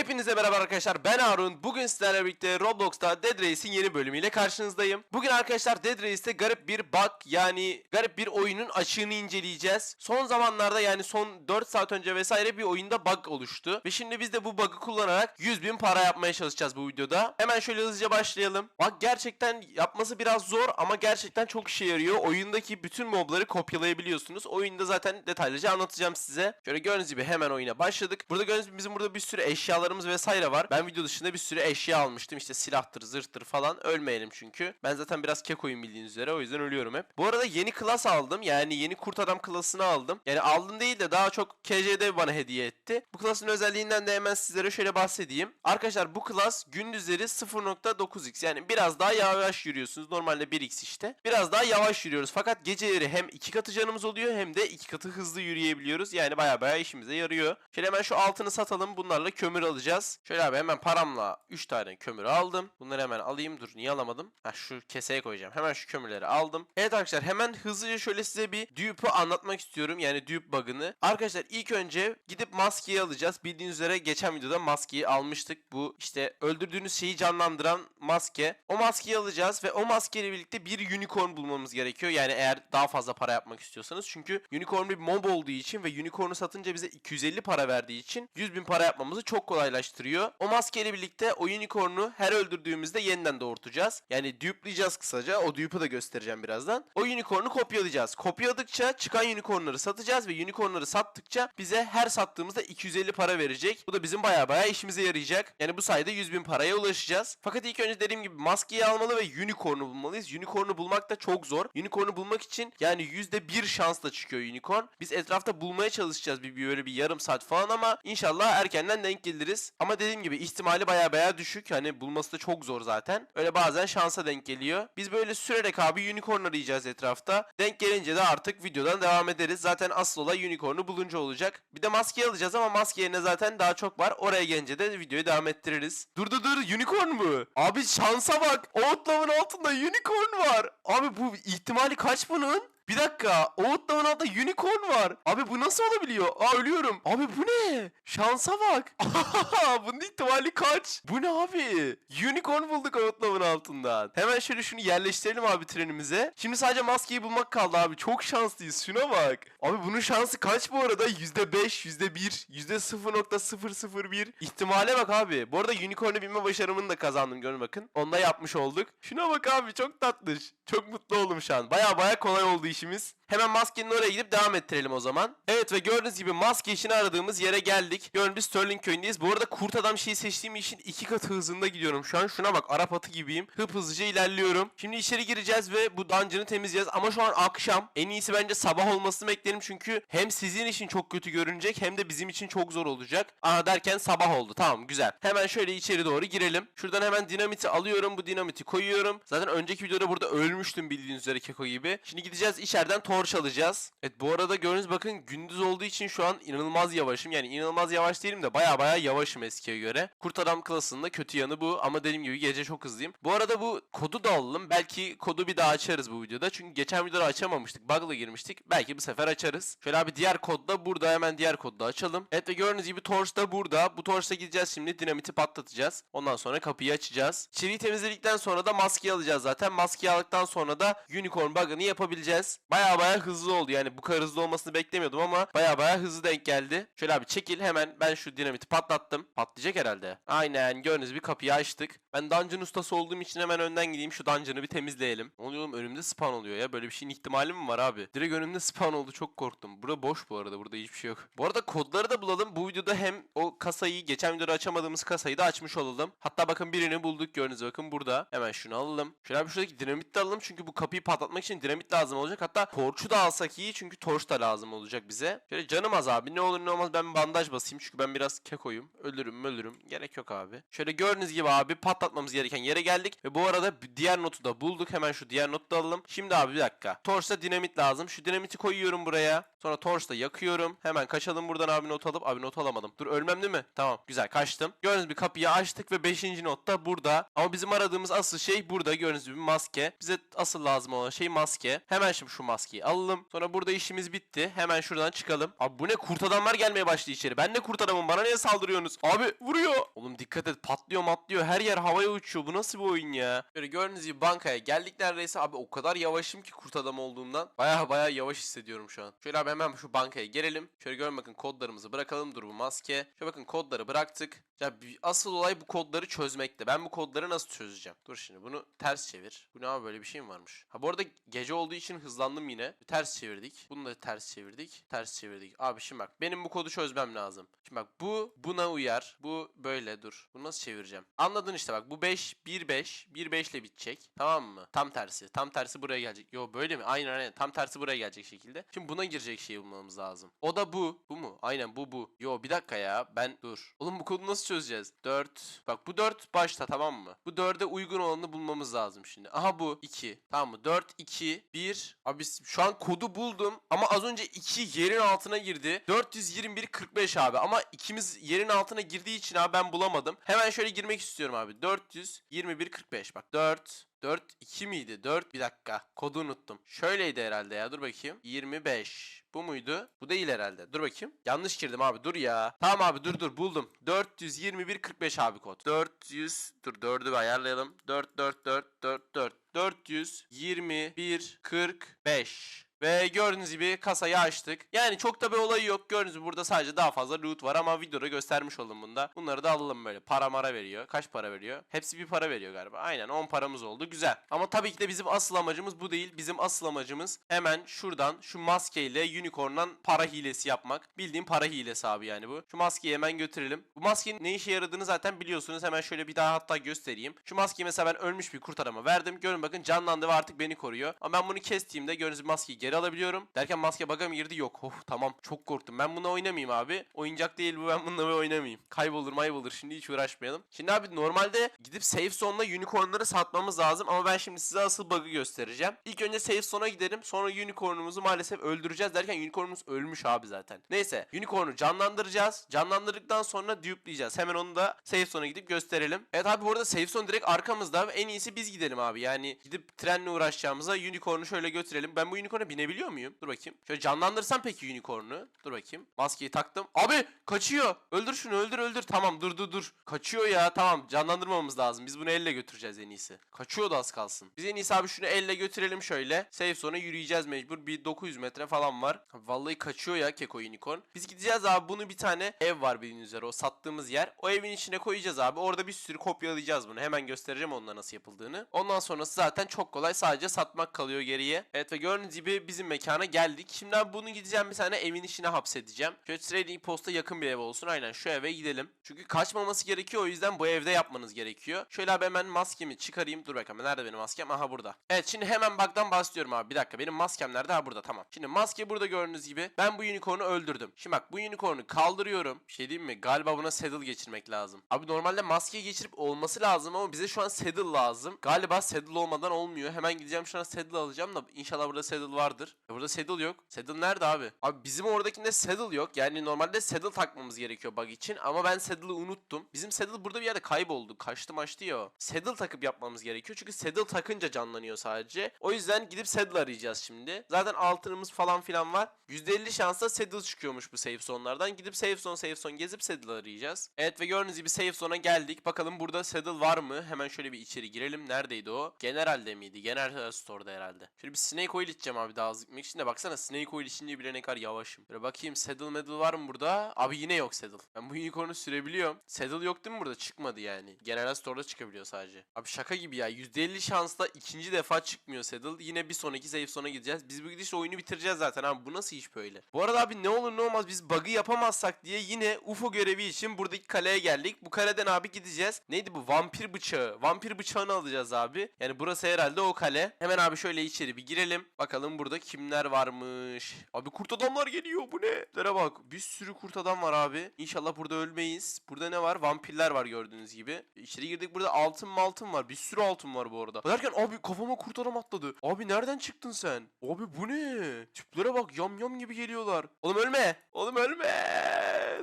Hepinize merhaba arkadaşlar ben Harun. Bugün sizlerle birlikte Roblox'ta Dead Race'in yeni bölümüyle karşınızdayım. Bugün arkadaşlar Dead Race'te garip bir bug yani garip bir oyunun açığını inceleyeceğiz. Son zamanlarda yani son 4 saat önce vesaire bir oyunda bug oluştu. Ve şimdi biz de bu bug'ı kullanarak 100 bin para yapmaya çalışacağız bu videoda. Hemen şöyle hızlıca başlayalım. Bug gerçekten yapması biraz zor ama gerçekten çok işe yarıyor. Oyundaki bütün mobları kopyalayabiliyorsunuz. Oyunda zaten detaylıca anlatacağım size. Şöyle gördüğünüz gibi hemen oyuna başladık. Burada gördüğünüz gibi bizim burada bir sürü eşyalarımız vesaire var. Ben video dışında bir sürü eşya almıştım. İşte silahtır, zırhtır falan. Ölmeyelim çünkü. Ben zaten biraz kekoyum bildiğiniz üzere. O yüzden ölüyorum hep. Bu arada yeni klas aldım. Yani yeni kurt adam klasını aldım. Yani aldım değil de daha çok KJ'de bana hediye etti. Bu klasın özelliğinden de hemen sizlere şöyle bahsedeyim. Arkadaşlar bu klas gündüzleri 0.9x yani biraz daha yavaş yürüyorsunuz. Normalde 1x işte. Biraz daha yavaş yürüyoruz. Fakat geceleri hem iki katı canımız oluyor hem de iki katı hızlı yürüyebiliyoruz. Yani baya baya işimize yarıyor. Şöyle hemen şu altını satalım. Bunlarla kömür alacağız. Şöyle abi hemen paramla 3 tane kömür aldım. Bunları hemen alayım. Dur niye alamadım? Ha şu keseye koyacağım. Hemen şu kömürleri aldım. Evet arkadaşlar hemen hızlıca şöyle size bir dupe'u anlatmak istiyorum. Yani dupe bug'ını. Arkadaşlar ilk önce gidip maskeyi alacağız. Bildiğiniz üzere geçen videoda maskeyi almıştık. Bu işte öldürdüğünüz şeyi canlandıran maske. O maskeyi alacağız ve o maskeyle birlikte bir unicorn bulmamız gerekiyor. Yani eğer daha fazla para yapmak istiyorsanız. Çünkü unicorn bir mob olduğu için ve unicorn'u satınca bize 250 para verdiği için 100 bin para yapmamızı çok kolaylaştırıyor. O maskeyle birlikte o unicorn'u her öldürdüğümüzde yeniden doğurtacağız. Yani dupe'layacağız kısaca. O dupe'u da göstereceğim birazdan. O unicorn'u kopyalayacağız. Kopyaladıkça çıkan unicorn'ları satacağız ve unicorn'ları sattıkça bize her sattığımızda 250 para verecek. Bu da bizim baya baya işimize yarayacak. Yani bu sayede 100 bin paraya ulaşacağız. Fakat ilk önce dediğim gibi maskeyi almalı ve unicorn'u bulmalıyız. Unicorn'u bulmak da çok zor. Unicorn'u bulmak için yani %1 şansla çıkıyor unicorn. Biz etrafta bulmaya çalışacağız bir böyle bir yarım saat falan ama inşallah erkenden denk geliriz. Ama dediğim gibi ihtimali baya baya düşük. Hani bulması da çok zor zaten. Öyle bazen şansa denk geliyor. Biz böyle sürerek abi unicorn arayacağız etrafta. Denk gelince de artık videodan devam ederiz. Zaten asıl olay unicorn'u bulunca olacak. Bir de maske alacağız ama maske yerine zaten daha çok var. Oraya gelince de videoyu devam ettiririz. Dur dur dur unicorn mu? Abi şansa bak. Outlaw altında unicorn var. Abi bu ihtimali kaç bunun? Bir dakika. Outlaw altında unicorn var. Abi bu nasıl olabiliyor? Aa ölüyorum. Abi bu ne? Şansa bak. Bunun ihtimali kaç? Bu ne abi? Unicorn bulduk Outlaw'ın altından. Hemen şöyle şunu yerleştirelim abi trenimize. Şimdi sadece maskeyi bulmak kaldı abi. Çok şanslıyız. Şuna bak. Abi bunun şansı kaç bu arada? %5, %1, %0.001. İhtimale bak abi. Bu arada unicorn'u bilme başarımını da kazandım. Görün bakın. Onu da yapmış olduk. Şuna bak abi. Çok tatlış. Çok mutlu oldum şu an. Baya baya kolay oldu işimiz. Hemen maskenin oraya gidip devam ettirelim o zaman. Evet ve gördüğünüz gibi maske işini aradığımız yere geldik. Gördüğünüz biz Sterling köyündeyiz. Bu arada kurt adam şeyi seçtiğim için iki katı hızında gidiyorum. Şu an şuna bak Arap atı gibiyim. Hıp hızlıca ilerliyorum. Şimdi içeri gireceğiz ve bu dungeon'ı temizleyeceğiz. Ama şu an akşam. En iyisi bence sabah olmasını beklerim. Çünkü hem sizin için çok kötü görünecek hem de bizim için çok zor olacak. Aa derken sabah oldu. Tamam güzel. Hemen şöyle içeri doğru girelim. Şuradan hemen dinamiti alıyorum. Bu dinamiti koyuyorum. Zaten önceki videoda burada ölmüştüm bildiğiniz üzere keko gibi. Şimdi gideceğiz içeriden torç alacağız. Evet bu arada gördüğünüz bakın gündüz olduğu için şu an inanılmaz yavaşım. Yani inanılmaz yavaş değilim de baya baya yavaşım eskiye göre. Kurt adam klasında kötü yanı bu ama dediğim gibi gece çok hızlıyım. Bu arada bu kodu da alalım. Belki kodu bir daha açarız bu videoda. Çünkü geçen videoda açamamıştık. Bug'la girmiştik. Belki bu sefer açarız. Şöyle abi diğer kod da burada. Hemen diğer kodu da açalım. Evet ve gördüğünüz gibi torch da burada. Bu torchla gideceğiz şimdi. Dinamiti patlatacağız. Ondan sonra kapıyı açacağız. İçeriği temizledikten sonra da maskeyi alacağız zaten. Maskeyi aldıktan sonra da unicorn bug'ını yapabileceğiz. Baya baya hızlı oldu. Yani bu kadar hızlı olmasını beklemiyordum ama baya baya hızlı denk geldi. Şöyle abi çekil hemen ben şu dinamiti patlattım. Patlayacak herhalde. Aynen gördüğünüz bir kapıyı açtık. Ben dungeon ustası olduğum için hemen önden gideyim şu dungeon'ı bir temizleyelim. Ne oluyor oğlum önümde spawn oluyor ya. Böyle bir şeyin ihtimali mi var abi? Direkt önümde spawn oldu çok korktum. Bura boş bu arada burada hiçbir şey yok. Bu arada kodları da bulalım. Bu videoda hem o kasayı geçen videoda açamadığımız kasayı da açmış olalım. Hatta bakın birini bulduk gördüğünüz bakın burada. Hemen şunu alalım. Şöyle abi şuradaki dinamit de alalım çünkü bu kapıyı patlatmak için dinamit lazım olacak. Hatta torçu da alsak iyi çünkü torç da lazım olacak bize. Şöyle canım az abi ne olur ne olmaz ben bandaj basayım çünkü ben biraz kekoyum. Ölürüm ölürüm. Gerek yok abi. Şöyle gördüğünüz gibi abi patlatmamız gereken yere geldik. Ve bu arada diğer notu da bulduk. Hemen şu diğer notu da alalım. Şimdi abi bir dakika. Torch'ta dinamit lazım. Şu dinamiti koyuyorum buraya. Sonra torch'ta yakıyorum. Hemen kaçalım buradan abi not alıp. Abi not alamadım. Dur ölmem değil mi? Tamam güzel kaçtım. Gördüğünüz gibi kapıyı açtık ve 5. not da burada. Ama bizim aradığımız asıl şey burada. Gördüğünüz gibi maske. Bize asıl lazım olan şey maske. Hemen şimdi şu maskeyi maskeyi alalım. Sonra burada işimiz bitti. Hemen şuradan çıkalım. Abi bu ne kurt adamlar gelmeye başladı içeri. Ben de kurt adamım bana niye saldırıyorsunuz? Abi vuruyor. Oğlum dikkat et patlıyor matlıyor. Her yer havaya uçuyor. Bu nasıl bir oyun ya? Böyle gördüğünüz gibi bankaya geldik neredeyse. Abi o kadar yavaşım ki kurt adam olduğumdan. Baya baya yavaş hissediyorum şu an. Şöyle abi hemen şu bankaya gelelim. Şöyle görün bakın kodlarımızı bırakalım. Dur bu maske. Şöyle bakın kodları bıraktık. Ya asıl olay bu kodları çözmekte. Ben bu kodları nasıl çözeceğim? Dur şimdi bunu ters çevir. Bu ne abi böyle bir şey mi varmış? Ha bu arada gece olduğu için hızlandım yine. Ters çevirdik. Bunu da ters çevirdik. Ters çevirdik. Abi şimdi bak benim bu kodu çözmem lazım. Şimdi bak bu buna uyar. Bu böyle dur. Bunu nasıl çevireceğim? Anladın işte bak bu 5 1 5 1 5 ile bitecek. Tamam mı? Tam tersi. Tam tersi buraya gelecek. Yo böyle mi? Aynen aynen. Tam tersi buraya gelecek şekilde. Şimdi buna girecek şeyi bulmamız lazım. O da bu. Bu mu? Aynen bu bu. Yo bir dakika ya. Ben dur. Oğlum bu kodu nasıl çözeceğiz? 4. Bak bu 4 başta tamam mı? Bu 4'e uygun olanı bulmamız lazım şimdi. Aha bu 2. Tamam mı? 4 2 1. Abi şu an kodu buldum ama az önce 2 yerin altına girdi. 421 45 abi ama ikimiz yerin altına girdiği için abi ben bulamadım. Hemen şöyle girmek istiyorum abi. 421 45 bak 4 4 2 miydi? 4 bir dakika. Kodu unuttum. Şöyleydi herhalde ya. Dur bakayım. 25. Bu muydu? Bu değil herhalde. Dur bakayım. Yanlış girdim abi. Dur ya. Tamam abi dur dur buldum. 421 45 abi kod. 400 dur 4'ü bir ayarlayalım. 4 4 4 4 4 421 45 ve gördüğünüz gibi kasayı açtık. Yani çok da bir olayı yok. Gördüğünüz gibi burada sadece daha fazla loot var ama videoda göstermiş oldum bunda. Bunları da alalım böyle. Para mara veriyor. Kaç para veriyor? Hepsi bir para veriyor galiba. Aynen 10 paramız oldu. Güzel. Ama tabii ki de bizim asıl amacımız bu değil. Bizim asıl amacımız hemen şuradan şu maskeyle unicorn'dan para hilesi yapmak. Bildiğim para hilesi abi yani bu. Şu maskeyi hemen götürelim. Bu maskenin ne işe yaradığını zaten biliyorsunuz. Hemen şöyle bir daha hatta göstereyim. Şu maskeyi mesela ben ölmüş bir kurt adama verdim. Görün bakın canlandı ve artık beni koruyor. Ama ben bunu kestiğimde gördüğünüz maskeyi geri alabiliyorum. Derken maske bug'a girdi? Yok. Oh tamam. Çok korktum. Ben bununla oynamayayım abi. Oyuncak değil bu. Ben bununla oynamayayım. Kaybolur maybolur. Şimdi hiç uğraşmayalım. Şimdi abi normalde gidip safe zone'da unicornları satmamız lazım. Ama ben şimdi size asıl bug'ı göstereceğim. İlk önce safe zone'a gidelim. Sonra unicornumuzu maalesef öldüreceğiz. Derken unicornumuz ölmüş abi zaten. Neyse. Unicorn'u canlandıracağız. Canlandırdıktan sonra dupe'leyeceğiz. Hemen onu da safe zone'a gidip gösterelim. Evet abi bu arada safe zone direkt arkamızda. En iyisi biz gidelim abi. Yani gidip trenle uğraşacağımıza unicorn'u şöyle götürelim. Ben bu unicorn'a binebiliyor muyum? Dur bakayım. Şöyle canlandırsam peki unicorn'u. Dur bakayım. Maskeyi taktım. Abi kaçıyor. Öldür şunu öldür öldür. Tamam dur dur dur. Kaçıyor ya. Tamam canlandırmamamız lazım. Biz bunu elle götüreceğiz en iyisi. Kaçıyor da az kalsın. Biz en iyisi abi şunu elle götürelim şöyle. Safe zone'a yürüyeceğiz mecbur. Bir 900 metre falan var. Vallahi kaçıyor ya Keko Unicorn. Biz gideceğiz abi. Bunu bir tane ev var bildiğiniz üzere. O sattığımız yer. O evin içine koyacağız abi. Orada bir sürü kopyalayacağız bunu. Hemen göstereceğim onunla nasıl yapıldığını. Ondan sonrası zaten çok kolay. Sadece satmak kalıyor geriye. Evet ve gördüğünüz gibi bizim mekana geldik. Şimdi abi bunu gideceğim bir tane evin içine hapsedeceğim. Şöyle Trading Post'a yakın bir ev olsun. Aynen şu eve gidelim. Çünkü kaçmaması gerekiyor. O yüzden bu evde yapmanız gerekiyor. Şöyle abi hemen maskemi çıkarayım. Dur bakalım nerede benim maskem? Aha burada. Evet şimdi hemen bug'dan bahsediyorum abi. Bir dakika benim maskem nerede? Ha burada tamam. Şimdi maske burada gördüğünüz gibi. Ben bu unicorn'u öldürdüm. Şimdi bak bu unicorn'u kaldırıyorum. Bir şey diyeyim mi? Galiba buna saddle geçirmek lazım. Abi normalde maskeyi geçirip olması lazım ama bize şu an saddle lazım. Galiba saddle olmadan olmuyor. Hemen gideceğim şu an saddle alacağım da inşallah burada saddle vardır. E burada saddle yok. Saddle nerede abi? Abi bizim oradakinde saddle yok. Yani normalde saddle takmamız gerekiyor bug için ama ben saddle'ı unuttum. Bizim saddle burada bir yerde kayboldu. Kaçtı maçtı ya. o. Saddle takıp yapmamız gerekiyor. Çünkü saddle takınca canlanıyor sadece. O yüzden gidip saddle arayacağız şimdi. Zaten altınımız falan filan var. %50 şansla saddle çıkıyormuş bu safe zone'lardan. Gidip safe zone safe zone gezip saddle arayacağız. Evet ve gördüğünüz gibi safe zone'a geldik. Bakalım burada saddle var mı? Hemen şöyle bir içeri girelim. Neredeydi o? General'de miydi? General Store'da herhalde. Şöyle bir snake oil içeceğim abi daha hızlı gitmek için de. Baksana snake oil içince bile ne kadar yavaşım. Böyle bakayım saddle medal var mı burada? Abi yine yok saddle. Ben bu unicorn'u sürebiliyorum. Saddle yok değil mi burada? Çıkmadı yani. General Store'da çıkabiliyor sadece. Abi şaka gibi ya. %50 şansla ikinci defa çıkmıyor saddle. Yine bir sonraki safe zone'a gideceğiz. Biz bu gidişle oyunu bitireceğiz zaten abi. Bu nasıl iş böyle? Bu arada abi ne olur ne olmaz biz bug'ı yapamazsak diye yine UFO görevi için buradaki kaleye geldik. Bu kaleden abi gideceğiz. Neydi bu? Vampir bıçağı. Vampir bıçağını alacağız abi. Yani burası herhalde o kale. Hemen abi şöyle içeri bir girelim. Bakalım burada kimler varmış. Abi kurt adamlar geliyor. Bu ne? Lere bak. Bir sürü kurt adam var abi. İnşallah burada ölmeyiz. Burada ne var? Vampirler var gördüğünüz gibi. İçeri girdik. Burada altın altın var. Bir sürü altın var bu arada. Derken abi kafama kurt adam atladı. Abi nereden çıktın sen? Abi bu ne? Tiplere bak yam yam gibi geliyorlar. Oğlum ölme. Oğlum ölme.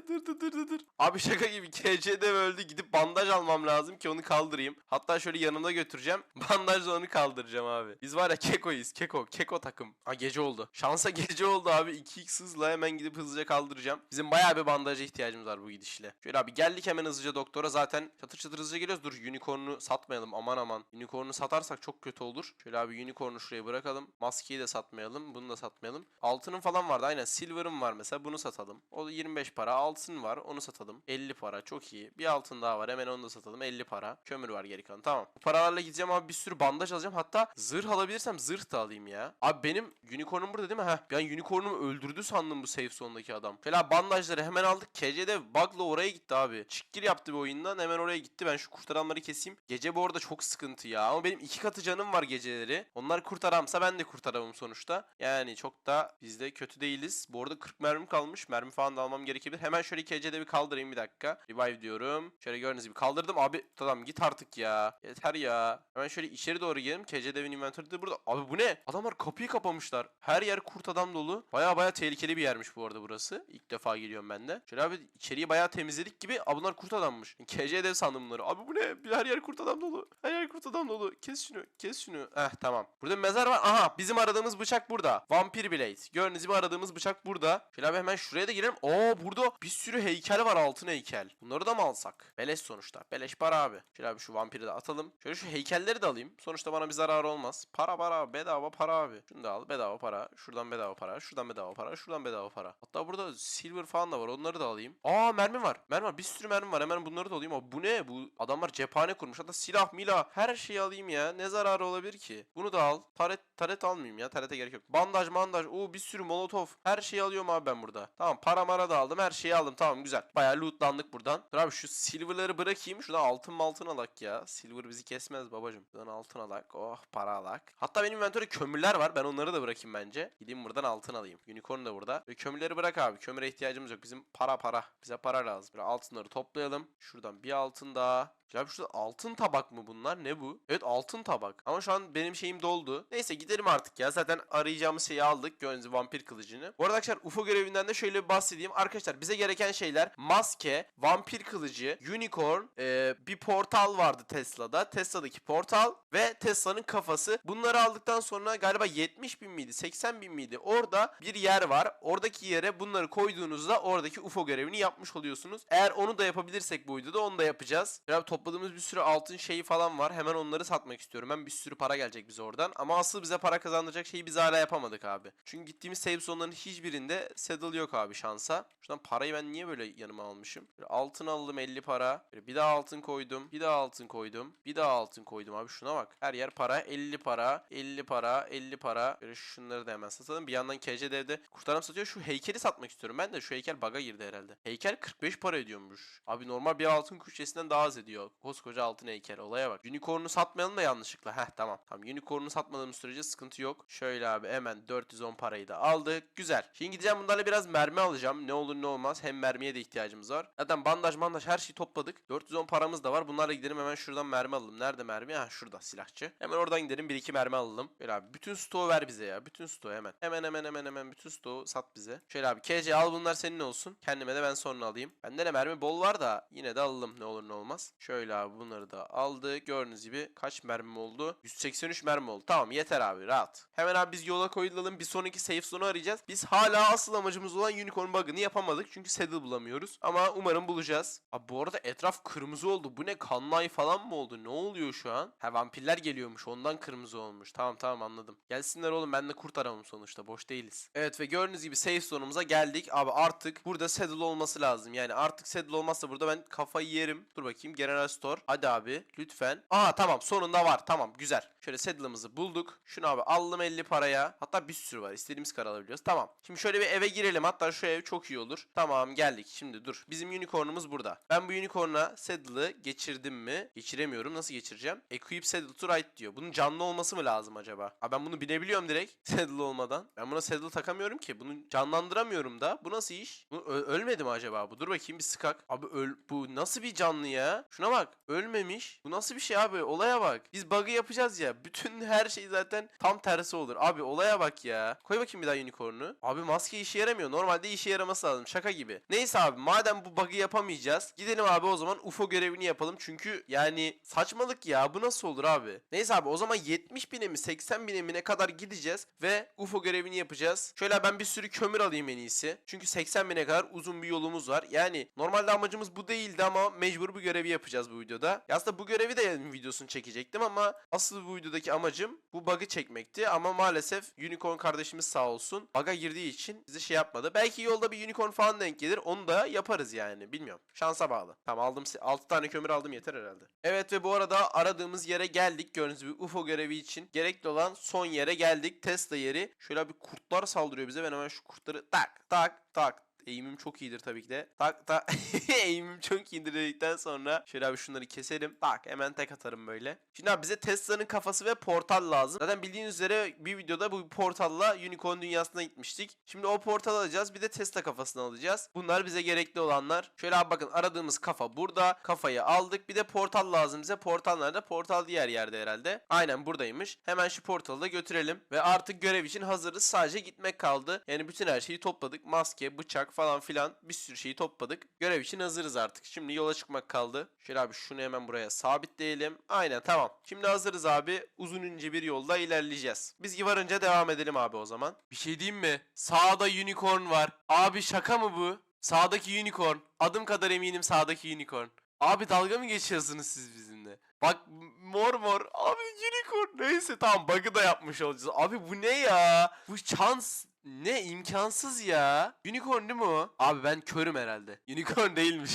Dur dur dur dur dur. Abi şaka gibi KC'de öldü. Gidip bandaj almam lazım ki onu kaldırayım. Hatta şöyle yanımda götüreceğim. Bandajla onu kaldıracağım abi. Biz var ya kekoyuz. Keko. Keko takım. Ha gece oldu. Şansa gece oldu abi. 2x hızla hemen gidip hızlıca kaldıracağım. Bizim bayağı bir bandaja ihtiyacımız var bu gidişle. Şöyle abi geldik hemen hızlıca doktora. Zaten çatır çatır hızlıca geliyoruz. Dur unicorn'u satmayalım aman aman. Unicorn'u satarsak çok kötü olur. Şöyle abi unicorn'u şuraya bırakalım. Maskeyi de satmayalım. Bunu da satmayalım. Altının falan vardı. Aynen silver'ım var mesela. Bunu satalım. O da 25 para. Altın var. Onu satalım. 50 para. Çok iyi. Bir altın daha var. Hemen onu da satalım. 50 para. Kömür var geri kalan. Tamam. Bu paralarla gideceğim abi bir sürü bandaj alacağım. Hatta zırh alabilirsem zırh da alayım ya. Abi benim unicorn'um burada değil mi? Heh. Ben unicorn'umu öldürdü sandım bu safe zone'daki adam. Abi bandajları hemen aldık. KC'de bug'la oraya gitti abi. Çıkkir yaptı bir oyundan. Hemen oraya gitti. Ben şu kurtaranları keseyim. Gece bu arada çok sıkıntı ya. Ama benim iki katı canım var geceleri. Onlar kurtaramsa ben de kurtaramam sonuçta. Yani çok da biz de kötü değiliz. Bu arada 40 mermim kalmış. Mermi falan da almam gerekebilir. Hemen şöyle KC'de bir kaldırayım bir dakika. Revive diyorum. Şöyle gördüğünüz gibi kaldırdım. Abi tamam git artık ya. Yeter ya. Hemen şöyle içeri doğru gidelim. KC devin inventörü burada. Abi bu ne? Adamlar kapıyı kapamışlar. Her yer kurt adam dolu. Baya baya tehlikeli bir yermiş bu arada burası. İlk defa geliyorum ben de. Şöyle abi içeriği baya temizledik gibi. Abi bunlar kurt adammış. KC dev sandım bunları. Abi bu ne? Her yer kurt adam dolu. Her yer kurt adam dolu. Kes şunu. Kes şunu. Eh tamam. Burada mezar var. Aha bizim aradığımız bıçak burada. Vampir Blade. Gördüğünüz gibi aradığımız bıçak burada. Şöyle abi hemen şuraya da girelim. Oo burada bir sürü heykel var altın heykel. Bunları da mı alsak? Beleş sonuçta. Beleş para abi. Şöyle abi şu vampiri de atalım. Şöyle şu heykelleri de alayım. Sonuçta bana bir zararı olmaz. Para para bedava para abi. Şunu da al bedava para. Şuradan bedava para. Şuradan bedava para. Şuradan bedava para. Hatta burada silver falan da var. Onları da alayım. Aa mermi var. Mermi var. Bir sürü mermi var. Hemen bunları da alayım. Ama bu ne? Bu adamlar cephane kurmuş. Hatta silah milah. Her şeyi alayım ya. Ne zararı olabilir ki? Bunu da al. Taret, taret almayayım ya. Tarete gerek yok. Bandaj mandaj. Oo bir sürü molotof. Her şeyi alıyorum abi ben burada. Tamam para mara da aldım. Her şeyi aldım. Tamam güzel. Bayağı lootlandık buradan. Dur abi şu silver'ları bırakayım. Şuradan altın altın alak ya. Silver bizi kesmez babacım. Şuradan altın alak. Oh para alak. Hatta benim inventörde kömürler var. Ben onları da bırakayım bence. Gideyim buradan altın alayım. Unicorn da burada. Ve kömürleri bırak abi. Kömüre ihtiyacımız yok. Bizim para para. Bize para lazım. Böyle altınları toplayalım. Şuradan bir altın daha. Ya şurada altın tabak mı bunlar? Ne bu? Evet altın tabak. Ama şu an benim şeyim doldu. Neyse gidelim artık ya. Zaten arayacağımız şeyi aldık. Gördüğünüz vampir kılıcını. Bu arada arkadaşlar UFO görevinden de şöyle bir bahsedeyim. Arkadaşlar bize gereken şeyler maske, vampir kılıcı, unicorn, eee, bir portal vardı Tesla'da. Tesla'daki portal ve Tesla'nın kafası. Bunları aldıktan sonra galiba 70 bin miydi? 80 bin miydi? Orada bir yer var. Oradaki yere bunları koyduğunuzda oradaki UFO görevini yapmış oluyorsunuz. Eğer onu da yapabilirsek bu videoda onu da yapacağız. Ya topladığımız bir sürü altın şeyi falan var. Hemen onları satmak istiyorum. Ben bir sürü para gelecek bize oradan. Ama asıl bize para kazandıracak şeyi biz hala yapamadık abi. Çünkü gittiğimiz save zone'ların hiçbirinde saddle yok abi şansa. Şuradan parayı ben niye böyle yanıma almışım? Böyle altın aldım 50 para. Böyle bir daha altın koydum. Bir daha altın koydum. Bir daha altın koydum abi şuna bak. Her yer para. 50 para. 50 para. 50 para. Böyle şunları da hemen satalım. Bir yandan KCD'de kurtaram satıyor. Şu heykeli satmak istiyorum. Ben de şu heykel bug'a girdi herhalde. Heykel 45 para ediyormuş. Abi normal bir altın kuşçesinden daha az ediyor. Koskoca altın heykel. Olaya bak. Unicorn'u satmayalım da yanlışlıkla. Heh tamam. Tamam unicorn'u satmadığımız sürece sıkıntı yok. Şöyle abi hemen 410 parayı da aldık. Güzel. Şimdi gideceğim bunlarla biraz mermi alacağım. Ne olur ne olmaz. Hem mermiye de ihtiyacımız var. Zaten bandaj bandaj her şeyi topladık. 410 paramız da var. Bunlarla gidelim hemen şuradan mermi alalım. Nerede mermi? Ha şurada silahçı. Hemen oradan gidelim. Bir iki mermi alalım. Böyle abi bütün stoğu ver bize ya. Bütün stoğu hemen. Hemen hemen hemen hemen bütün stoğu sat bize. Şöyle abi KC al bunlar senin olsun. Kendime de ben sonra alayım. Bende de mermi bol var da yine de alalım ne olur ne olmaz. Şöyle abi bunları da aldık. Gördüğünüz gibi kaç mermi oldu? 183 mermi oldu. Tamam yeter abi rahat. Hemen abi biz yola koyulalım. Bir sonraki safe zone'u arayacağız. Biz hala asıl amacımız olan unicorn bug'ını yapamadık. Çünkü saddle bulamıyoruz. Ama umarım bulacağız. Abi bu arada etraf kırmızı oldu. Bu ne kanlay falan mı oldu? Ne oluyor şu an? Ha vampirler geliyormuş. Ondan kırmızı olmuş. Tamam tamam anladım. Gelsinler oğlum ben de kurt sonuçta. Boş değiliz. Evet ve gördüğünüz gibi safe zone'umuza geldik. Abi artık burada saddle olması lazım. Yani artık saddle olmazsa burada ben kafayı yerim. Dur bakayım. General Store. Hadi abi lütfen. Aha tamam sonunda var. Tamam güzel. Şöyle saddle'ımızı bulduk. Şunu abi aldım 50 paraya. Hatta bir sürü var. İstediğimiz kadar alabiliyoruz. Tamam. Şimdi şöyle bir eve girelim. Hatta şu ev çok iyi olur. Tamam geldik. Şimdi dur. Bizim unicorn'umuz burada. Ben bu unicorn'a saddle'ı geçirdim mi? Geçiremiyorum. Nasıl geçireceğim? Equip saddle to ride diyor. Bunun canlı olması mı lazım acaba? Abi ben bunu binebiliyorum direkt. Saddle olmadan. Ben buna saddle takamıyorum ki. Bunu canlandıramıyorum da. Bu nasıl iş? Bu ölmedi mi acaba bu? Dur bakayım bir sıkak. Abi öl bu nasıl bir canlı ya? Şuna bak. Ölmemiş. Bu nasıl bir şey abi? Olaya bak. Biz bug'ı yapacağız ya. Bütün her şey zaten tam tersi olur. Abi olaya bak ya. Koy bakayım bir daha unicorn'u. Abi maske işe yaramıyor. Normalde işe yaraması lazım. Şaka gibi. Neyse abi madem bu bug'ı yapamayacağız. Gidelim abi o zaman UFO görevini yapalım. Çünkü yani saçmalık ya. Bu nasıl olur abi? Neyse abi o zaman 70 bine mi 80 bine mi ne kadar gideceğiz. İlerleyeceğiz ve UFO görevini yapacağız. Şöyle ben bir sürü kömür alayım en iyisi. Çünkü 80 bine kadar uzun bir yolumuz var. Yani normalde amacımız bu değildi ama mecbur bu görevi yapacağız bu videoda. Ya aslında bu görevi de videosunu çekecektim ama asıl bu videodaki amacım bu bug'ı çekmekti. Ama maalesef Unicorn kardeşimiz sağ olsun bug'a girdiği için bize şey yapmadı. Belki yolda bir Unicorn falan denk gelir. Onu da yaparız yani. Bilmiyorum. Şansa bağlı. Tamam aldım. 6 tane kömür aldım yeter herhalde. Evet ve bu arada aradığımız yere geldik. Gördüğünüz gibi UFO görevi için gerekli olan son yere geldik. Tesla yeri. Şöyle bir kurtlar saldırıyor bize. Ben hemen şu kurtları tak tak tak Eğimim çok iyidir tabii ki de. Tak tak. Eğimim çok iyidir dedikten sonra şöyle abi şunları keselim. Tak hemen tek atarım böyle. Şimdi abi bize Tesla'nın kafası ve portal lazım. Zaten bildiğiniz üzere bir videoda bu portalla Unicorn dünyasına gitmiştik. Şimdi o portal alacağız. Bir de Tesla kafasını alacağız. Bunlar bize gerekli olanlar. Şöyle abi bakın aradığımız kafa burada. Kafayı aldık. Bir de portal lazım bize. Portal nerede? Portal diğer yerde herhalde. Aynen buradaymış. Hemen şu portalı da götürelim. Ve artık görev için hazırız. Sadece gitmek kaldı. Yani bütün her şeyi topladık. Maske, bıçak falan filan bir sürü şeyi topladık. Görev için hazırız artık. Şimdi yola çıkmak kaldı. Şöyle abi şunu hemen buraya sabitleyelim. Aynen tamam. Şimdi hazırız abi. Uzun ince bir yolda ilerleyeceğiz. Biz varınca devam edelim abi o zaman. Bir şey diyeyim mi? Sağda unicorn var. Abi şaka mı bu? Sağdaki unicorn. Adım kadar eminim sağdaki unicorn. Abi dalga mı geçiyorsunuz siz bizimle? Bak mor mor. Abi unicorn. Neyse tamam bug'ı da yapmış olacağız. Abi bu ne ya? Bu şans ne imkansız ya. Unicorn değil mi o? Abi ben körüm herhalde. Unicorn değilmiş.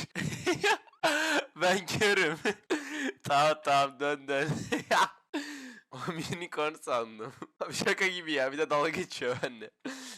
ben körüm. tamam tamam dön dön. Oğlum unicorn sandım. Abi şaka gibi ya bir de dalga geçiyor bende.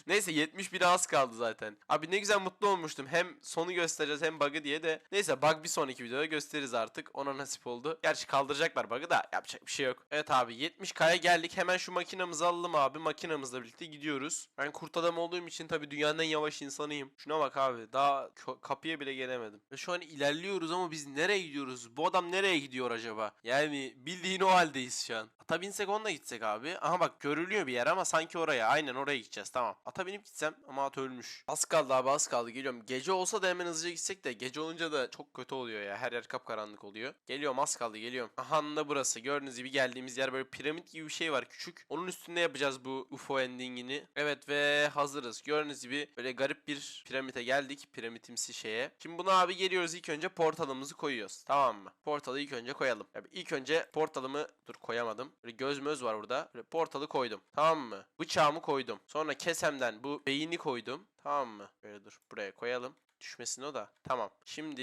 Neyse 71 az kaldı zaten. Abi ne güzel mutlu olmuştum. Hem sonu göstereceğiz hem bug'ı diye de. Neyse bug bir sonraki videoda gösteririz artık. Ona nasip oldu. Gerçi kaldıracaklar bug'ı da yapacak bir şey yok. Evet abi 70k'ya geldik. Hemen şu makinamızı alalım abi. Makinamızla birlikte gidiyoruz. Ben kurt adam olduğum için tabii dünyanın en yavaş insanıyım. Şuna bak abi. Daha kapıya bile gelemedim. Ve şu an ilerliyoruz ama biz nereye gidiyoruz? Bu adam nereye gidiyor acaba? Yani bildiğin o haldeyiz şu an. Ata binsek onunla gitsek abi. Aha bak görülüyor bir yer ama sanki oraya. Aynen oraya gideceğiz tamam. Ata binip gitsem ama at ölmüş. Az kaldı abi az kaldı geliyorum. Gece olsa da hemen hızlıca gitsek de gece olunca da çok kötü oluyor ya. Her yer kapkaranlık oluyor. Geliyorum az kaldı geliyorum. Aha da burası. Gördüğünüz gibi geldiğimiz yer böyle piramit gibi bir şey var küçük. Onun üstünde yapacağız bu UFO endingini. Evet ve hazırız. Gördüğünüz gibi böyle garip bir piramite geldik. Piramitimsi şeye. Şimdi buna abi geliyoruz ilk önce portalımızı koyuyoruz. Tamam mı? Portalı ilk önce koyalım. Yani ilk önce portalımı dur koyamadım. Böyle göz möz var burada. Böyle portalı koydum. Tamam mı? Bıçağımı koydum. Sonra kesemden bu beyni koydum. Tamam mı? Böyle dur buraya koyalım. Düşmesin o da. Tamam. Şimdi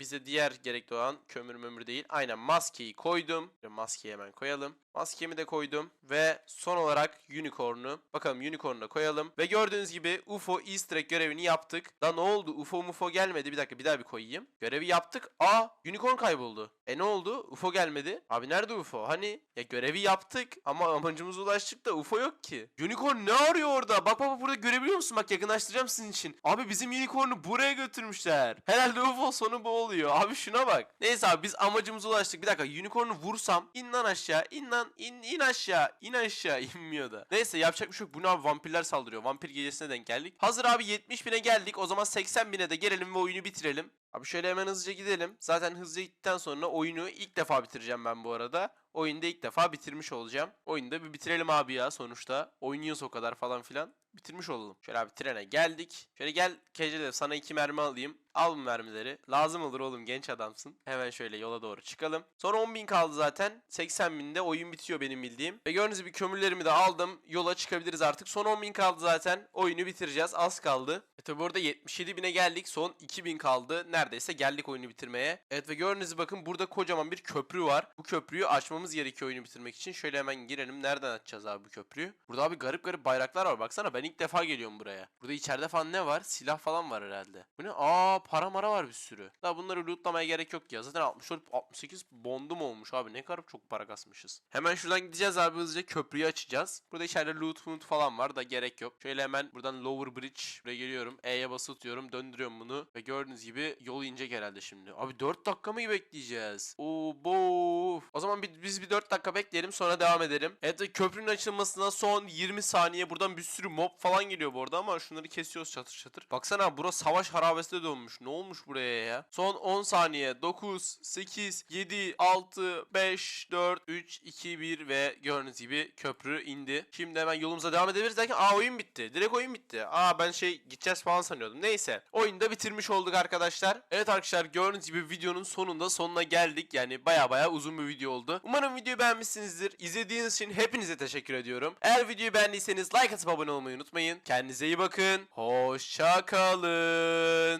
bize diğer gerekli olan kömür mömür değil. Aynen maskeyi koydum. Maskeyi hemen koyalım. Maskemi de koydum. Ve son olarak unicorn'u. Bakalım unicorn'u koyalım. Ve gördüğünüz gibi UFO easter egg görevini yaptık. Da ne oldu? UFO mufo gelmedi. Bir dakika bir daha bir koyayım. Görevi yaptık. Aa unicorn kayboldu. E ne oldu? UFO gelmedi. Abi nerede UFO? Hani? Ya görevi yaptık ama amacımıza ulaştık da UFO yok ki. Unicorn ne arıyor orada? Bak bak burada görebiliyor musun? Bak yakınlaştıracağım sizin için. Abi bizim unicorn'u buraya götürmüşler. Herhalde UFO sonu bu oluyor. Abi şuna bak. Neyse abi biz amacımıza ulaştık. Bir dakika unicorn'u vursam in lan aşağı in lan in in aşağı in aşağı inmiyor da. Neyse yapacak bir şey yok. Bu ne abi vampirler saldırıyor. Vampir gecesine denk geldik. Hazır abi 70 bine geldik. O zaman 80 bine de gelelim ve oyunu bitirelim. Abi şöyle hemen hızlıca gidelim. Zaten hızlıca gittikten sonra oyunu ilk defa bitireceğim ben bu arada. Oyunda ilk defa bitirmiş olacağım. Oyunda bir bitirelim abi ya sonuçta. Oynuyoruz o kadar falan filan. Bitirmiş olalım. Şöyle abi trene geldik. Şöyle gel Kecele sana iki mermi alayım. Al bu mermileri. Lazım olur oğlum genç adamsın. Hemen şöyle yola doğru çıkalım. Sonra 10.000 kaldı zaten. 80 binde oyun bitiyor benim bildiğim. Ve gördüğünüz gibi kömürlerimi de aldım. Yola çıkabiliriz artık. Son 10.000 kaldı zaten. Oyunu bitireceğiz. Az kaldı. E tabi burada 77 bine geldik. Son 2000 kaldı. Neredeyse geldik oyunu bitirmeye. Evet ve gördüğünüz bakın burada kocaman bir köprü var. Bu köprüyü açmamız gerekiyor oyunu bitirmek için. Şöyle hemen girelim. Nereden açacağız abi bu köprüyü? Burada abi garip garip bayraklar var. Baksana ben ilk defa geliyorum buraya. Burada içeride falan ne var? Silah falan var herhalde. Bu ne? Aa para mara var bir sürü. Daha bunları lootlamaya gerek yok ya. Zaten 64 68 bondum olmuş abi. Ne kadar çok para kasmışız. Hemen şuradan gideceğiz abi hızlıca köprüyü açacağız. Burada içeride loot loot falan var da gerek yok. Şöyle hemen buradan lower bridge buraya geliyorum. E'ye basılı tutuyorum. Döndürüyorum bunu. Ve gördüğünüz gibi yol inecek herhalde şimdi. Abi 4 dakika mı bekleyeceğiz? Oo bo. O zaman biz bir 4 dakika bekleyelim sonra devam edelim. Evet köprünün açılmasına son 20 saniye. Buradan bir sürü mob falan geliyor bu arada ama şunları kesiyoruz çatır çatır. Baksana bura savaş harabesine dönmüş. Ne olmuş buraya ya? Son 10 saniye. 9, 8, 7, 6, 5, 4, 3, 2, 1 ve gördüğünüz gibi köprü indi. Şimdi hemen yolumuza devam edebiliriz derken aa oyun bitti. Direkt oyun bitti. Aa ben şey gideceğiz falan sanıyordum. Neyse. Oyunu da bitirmiş olduk arkadaşlar. Evet arkadaşlar gördüğünüz gibi videonun sonunda sonuna geldik. Yani baya baya uzun bir video oldu. Umarım videoyu beğenmişsinizdir. İzlediğiniz için hepinize teşekkür ediyorum. Eğer videoyu beğendiyseniz like atıp abone olmayı unutmayın. Kendinize iyi bakın. Hoşça kalın.